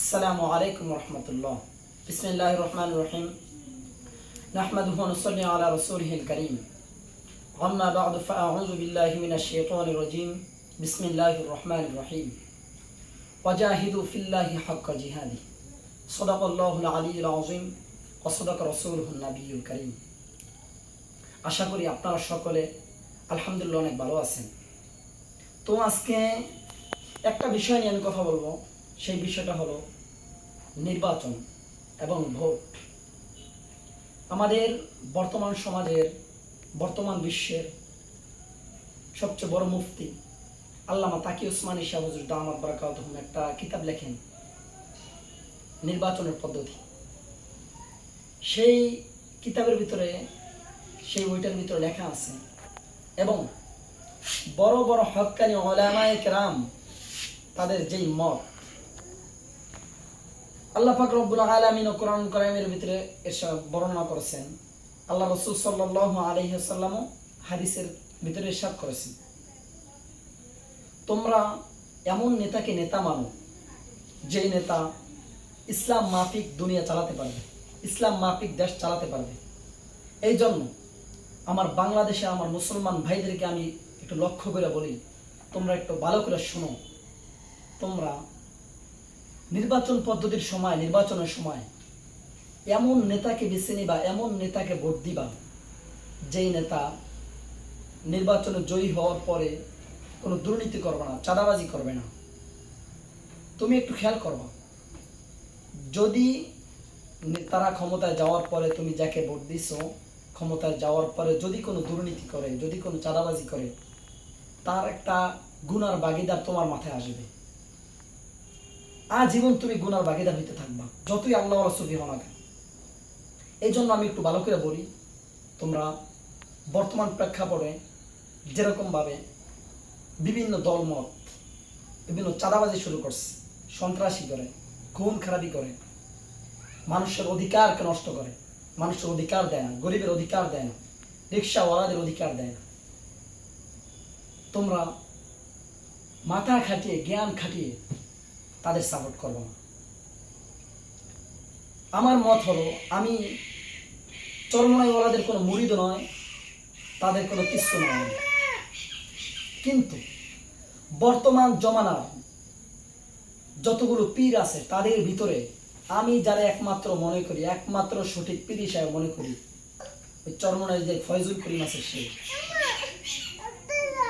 السلام عليكم ورحمة الله بسم الله الرحمن الرحيم نحمده ونصلي على رسوله الكريم أما بعد فأعوذ بالله من الشيطان الرجيم بسم الله الرحمن الرحيم وجاهدوا في الله حق جهاده صدق الله العلي العظيم وصدق رسوله النبي الكريم আশা করি আপনারা সকলে আলহামদুলিল্লাহ অনেক ভালো আছেন তো আজকে একটা বিষয় নিয়ে আমি কথা বলবো সেই বিষয়টা হলো নির্বাচন এবং ভোট। আমাদের বর্তমান সমাজের, বর্তমান বিশ্বের সবচেয়ে বড় মুফতি আল্লামা তাকি উসমানী শাহ হুজুর দামাত বারাকাত একটা কিতাব লেখেন, নির্বাচনের পদ্ধতি। সেই কিতাবের ভিতরে, সেই বইটার ভিতরে লেখা আছে, এবং বড় বড় হকানি ওলামায়ে কেরাম তাদের যেই মত আল্লাহ পাক রব্বুল আলামিন ও কোরআন কারিমের ভিতরে এসব বর্ণনা করেছেন। আল্লাহ রসুল সাল্লাল্লাহু আলাইহি ওয়াসাল্লামও হাদিসের ভিতরে ইরশাদ করেছেন। তোমরা এমন নেতাকে নেতা মানো যে নেতা ইসলাম মাফিক দুনিয়া চালাতে পারবে, ইসলাম মাফিক দেশ চালাতে পারবে। এই জন্য আমার বাংলাদেশে আমার মুসলমান ভাইদেরকে আমি একটু লক্ষ্য করে বলি, তোমরা একটু ভালো করে শোনো। তোমরা নির্বাচন পদ্ধতির সময়, নির্বাচনের সময়, এমন নেতাকে বেছে নিবা, এমন নেতাকে ভোট দিবা, যেই নেতা নির্বাচনে জয়ী হওয়ার পরে কোনো দুর্নীতি করবে না, চাঁদাবাজি করবে না। তুমি একটু খেয়াল করবা, যদি তারা ক্ষমতায় যাওয়ার পরে তুমি যাকে ভোট দিছো, ক্ষমতায় যাওয়ার পরে যদি কোনো দুর্নীতি করে, যদি কোনো চাঁদাবাজি করে, তার একটা গুনার বাগিদার তোমার মাথায় আসবে। আজীবন তুমি গুনার বাগিদার হইতে থাকবা, যতই আল্লাহ রসুলি হও না কেন। এই জন্য আমি একটু ভালো করে বলি, তোমরা বর্তমান প্রেক্ষাপটে যেরকমভাবে বিভিন্ন দলমত, বিভিন্ন চাঁদাবাজি শুরু করছে, সন্ত্রাসী করে, খুন খারাপি করে, মানুষের অধিকারকে নষ্ট করে, মানুষের অধিকার দেয় না, গরিবের অধিকার দেয় না, রিক্সাওয়ালাদের অধিকার দেয় না। তোমরা মাথা খাটিয়ে, জ্ঞান খাটিয়ে তাদের সাপোর্ট করব না। আমার মত হলো, আমি চরমনাইওয়ালাদের কোনো মুরিদ নয়, তাদের কোনো কিচ্ছু নয়। কিন্তু বর্তমান জমানার যতগুলো পীর আছে, তাদের ভিতরে আমি যারা একমাত্র মনে করি, একমাত্র সঠিক পীর হিসাবে মনে করি, ওই চরমনায় যে ফয়জুল করিম আছে সে।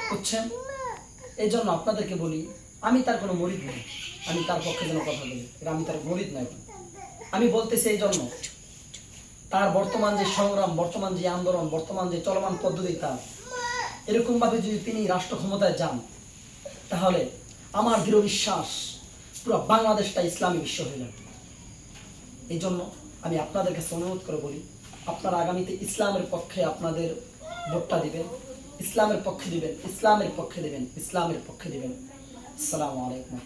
বুঝছেন? এই জন্য আপনাদেরকে বলি আমি তার কোনো মরিদ নই। আমি তার পক্ষে যেন কথা বলি। আমি তার মরিদ নয়। আমি বলতেছি এই জন্য, তার বর্তমান যে সংগ্রাম, বর্তমান যে আন্দোলন, বর্তমান যে চলমান পদ্ধতি তার। এরকমভাবে যদি তিনি রাষ্ট্র ক্ষমতায় যান, তাহলে আমার দৃঢ় বিশ্বাস পুরো বাংলাদেশটা ইসলামী বিশ্ব হয়ে যাবে। এই জন্য আমি আপনাদের কাছে অনুরোধ করে বলি, আপনারা আগামীতে ইসলামের পক্ষে আপনাদের ভোটটা দিবেন, ইসলামের পক্ষে দিবেন, ইসলামের পক্ষে দিবেন, ইসলামের পক্ষে দিবেন। আসসালামু আলাইকুম।